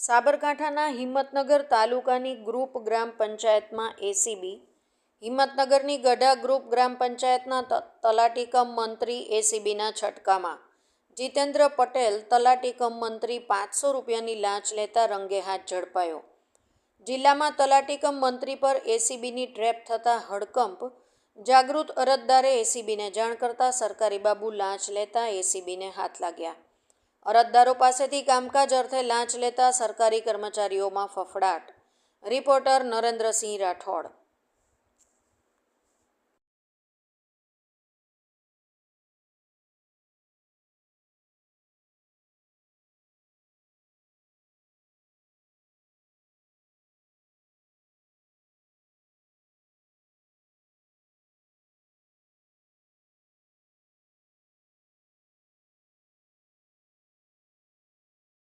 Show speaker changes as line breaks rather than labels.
સાબરકાંઠાના હિંમતનગર તાલુકાની ગ્રુપ ગ્રામ પંચાયતમાં એસીબી હિંમતનગરની ગઢા ગ્રુપ ગ્રામ પંચાયતના તલાટીકમ મંત્રી એસીબીના છટકામાં. જીતેન્દ્ર પટેલ તલાટીકમ મંત્રી પાંચસો રૂપિયાની લાંચ લેતા રંગે હાથ ઝડપાયો. જિલ્લામાં તલાટીકમ મંત્રી પર એસીબીની ટ્રેપ થતાં હડકંપ, જાગૃત અરજદારે એસીબીને જાણ કરતાં સરકારી બાબુ લાંચ લેતા એસીબીને હાથ લાગ્યા. અરજદારો પાસેથી કામકાજ અર્થે લાંચ લેતા સરકારી કર્મચારીઓમાં ફફડાટ. રિપોર્ટર નરેન્દ્રસિંહ રાઠોડ.